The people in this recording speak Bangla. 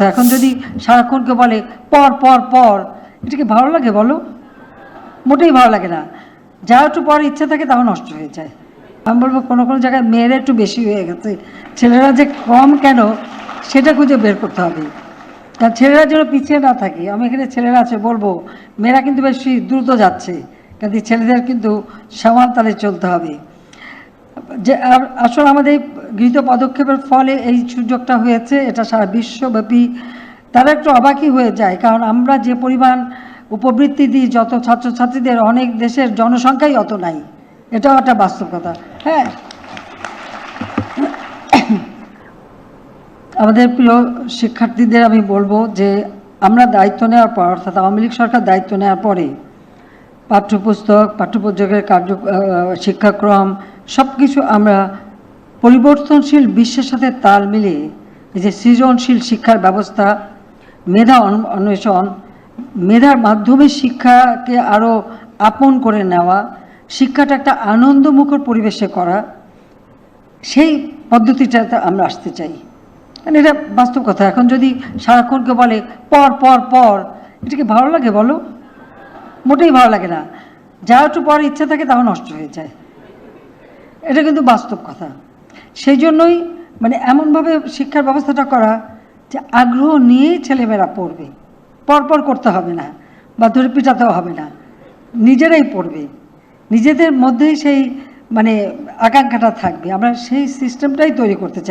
তো এখন যদি সারাক্ষণকে বলে পর পর পর, এটা কি ভালো লাগে বলো? মোটেই ভালো লাগে না। যা একটু পর ইচ্ছা থাকে তাও নষ্ট হয়ে যায়। আমি বলব কোনো কোনো জায়গায় মেয়েরা একটু বেশি হয়ে গেছে। ছেলেরা যে কম কেন, সেটা খুঁজে বের করতে হবে। কারণ ছেলেরা যেন পিছিয়ে না থাকে, আমি এখানে ছেলেরা আছে বলব, মেয়েরা কিন্তু বেশি দ্রুত যাচ্ছে। কিন্তু ছেলেদের কিন্তু সমান তালে চলতে হবে। যে আসলে আমাদের গৃহীত পদক্ষেপের ফলে এই সুযোগটা হয়েছে, এটা সারা বিশ্বব্যাপী। তারা একটু অবাকই হয়ে যায়, কারণ আমরা যে পরিমাণ উপবৃত্তি দিই, যত ছাত্রছাত্রীদের, অনেক দেশের জনসংখ্যাই অত নাই। এটাও একটা বাস্তব কথা। হ্যাঁ। আমাদের প্রিয় শিক্ষার্থীদের আমি বলব যে, আমরা দায়িত্ব নেওয়ার পর, অর্থাৎ আওয়ামী লীগ সরকার দায়িত্ব নেওয়ার পরে, পাঠ্যপুস্তক, পাঠ্যপুস্তকের কার্য শিক্ষাক্রম সব কিছু আমরা পরিবর্তনশীল বিশ্বের সাথে তাল মিলিয়ে যে সৃজনশীল শিক্ষার ব্যবস্থা, মেধা অন্বেষণ, মেধার মাধ্যমে শিক্ষাকে আরও আপন করে নেওয়া, শিক্ষাটা একটা আনন্দমুখর পরিবেশে করা, সেই পদ্ধতিটাতে আমরা আসতে চাই। মানে এটা বাস্তব কথা। এখন যদি সারাক্ষণকে বলে পর পর পর, এটা কি ভালো লাগে বলো? মোটেই ভালো লাগে না। যা একটু পর ইচ্ছা থাকে তাও নষ্ট হয়ে যায়। এটা কিন্তু বাস্তব কথা। সেই জন্যই মানে এমনভাবে শিক্ষার ব্যবস্থাটা করা যে আগ্রহ নিয়েই ছেলেমেয়েরা পড়বে। পরপর করতে হবে না বা ধরে পিটাতেও হবে না। নিজেরাই পড়বে। নিজেদের মধ্যেই সেই মানে আকাঙ্ক্ষাটা থাকবে। আমরা সেই সিস্টেমটাই তৈরি করতে চাই।